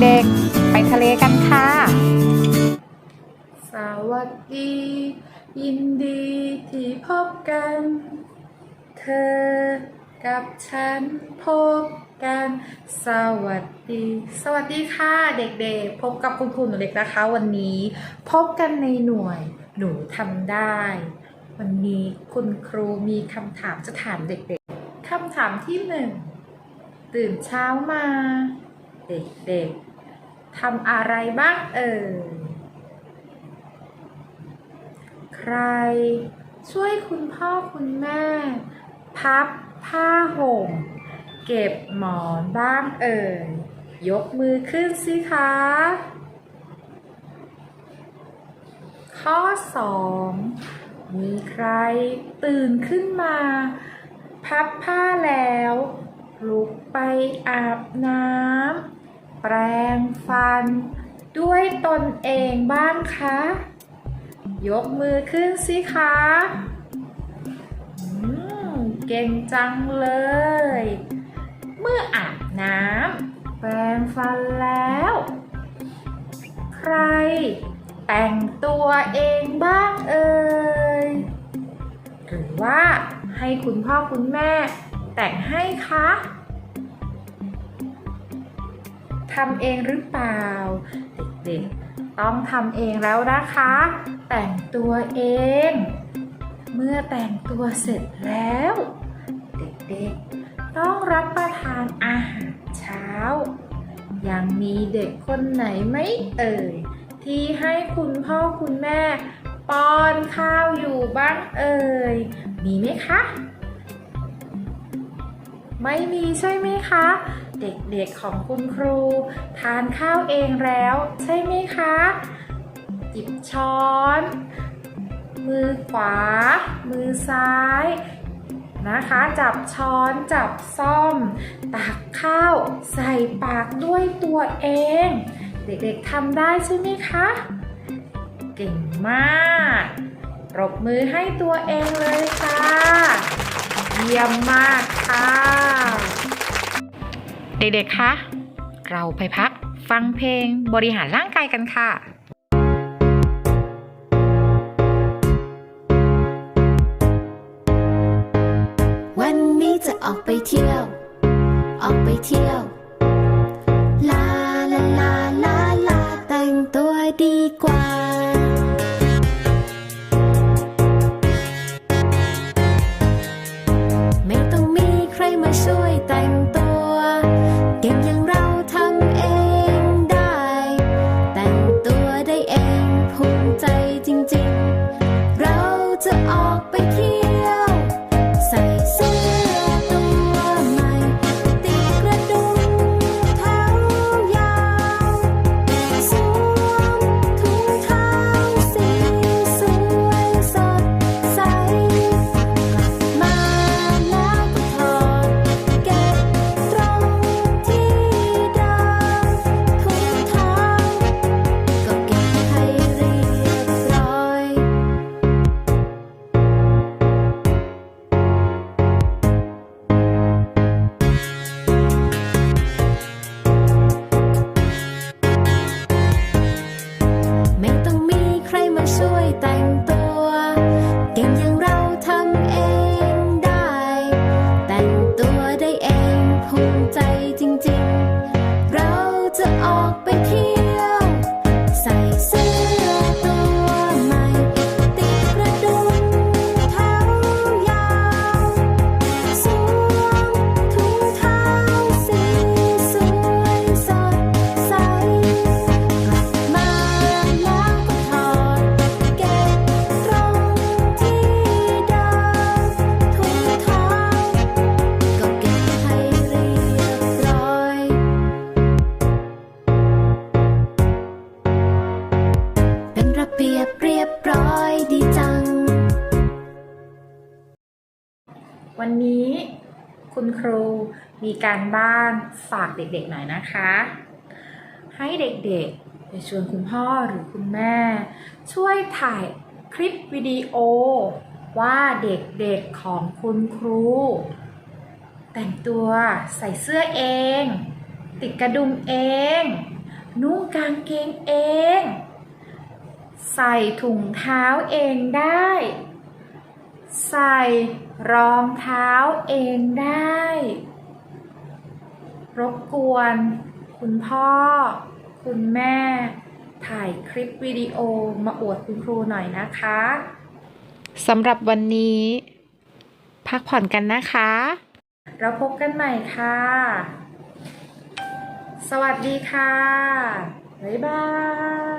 เด็กๆ ไปทะเลกันค่ะ สวัสดี ยินดีที่พบกัน เธอกับฉันพบกัน สวัสดี สวัสดีค่ะเด็กๆ พบกับคุณครูหนูเล็กนะคะ วันนี้ พบกันในหน่วยหนูทำได้ วันนี้คุณครูมีคำถามจะถามเด็กๆคำถามที่หนึ่งตื่นเช้ามา เด็กๆทำอะไรบ้างเอ่ยใครช่วยคุณพ่อคุณแม่ พับผ้าห่ม เก็บหมอนบ้างเอ่ยยกมือขึ้นสิคะ ข้อสองมีใครตื่นขึ้นมา พับผ้าแล้ว ลุกไปอาบน้ำ แปรงฟัน ด้วยตนเองบ้างคะ ยกมือขึ้นสิคะเก่งจังเลย เมื่ออาบน้ำแปรงฟันแล้ว ใคร แต่งตัวเองบ้างเอ่ยหรือว่าให้คุณพ่อคุณแม่แต่งให้คะ ทำเองหรือเปล่า เด็กๆต้องทำเองแล้วนะคะ แต่งตัวเอง เมื่อแต่งตัวเสร็จแล้ว เด็กๆต้องรับประทานอาหารเช้า ยังมีเด็กคนไหนไหมเอ่ยที่ให้คุณพ่อคุณแม่ป้อนข้าวอยู่บ้างเอ่ย มีไหมคะ ไม่มีใช่ไหมคะ เด็กๆของคุณครู ทานข้าวเองแล้ว ใช่ไหมคะจิบช้อน มือขวา มือซ้ายนะคะ จับช้อนจับซ่อม ตักข้าว ใส่ปากด้วยตัวเอง เด็กๆทำได้ใช่ไหมคะ เก่งมากปรบมือให้ตัวเองเลยค่ะ เยี่ยมมากค่ะ เด็กๆ คะ เราไปพักฟังเพลงบริหารร่างกายกันค่ะวันนี้จะออกไปเที่ยว ออกไปเที่ยว วันนี้คุณครูมีการบ้านฝากเด็กๆหน่อยนะคะ ให้เด็กๆไปชวนคุณพ่อหรือคุณแม่ ช่วยถ่ายคลิปวิดีโอ ว่าเด็กๆของคุณครู แต่งตัวใส่เสื้อเอง ติดกระดุมเอง นุ่งกางเกงเอง ใส่ถุงเท้าเองได้ ใส่รองเท้าเองได้ รบกวน คุณพ่อ คุณแม่ ถ่ายคลิปวิดีโอมาอวดคุณครูหน่อยนะคะสำหรับวันนี้ พักผ่อนกันนะคะ เราพบกันใหม่ค่ะ สวัสดีค่ะ บ๊ายบาย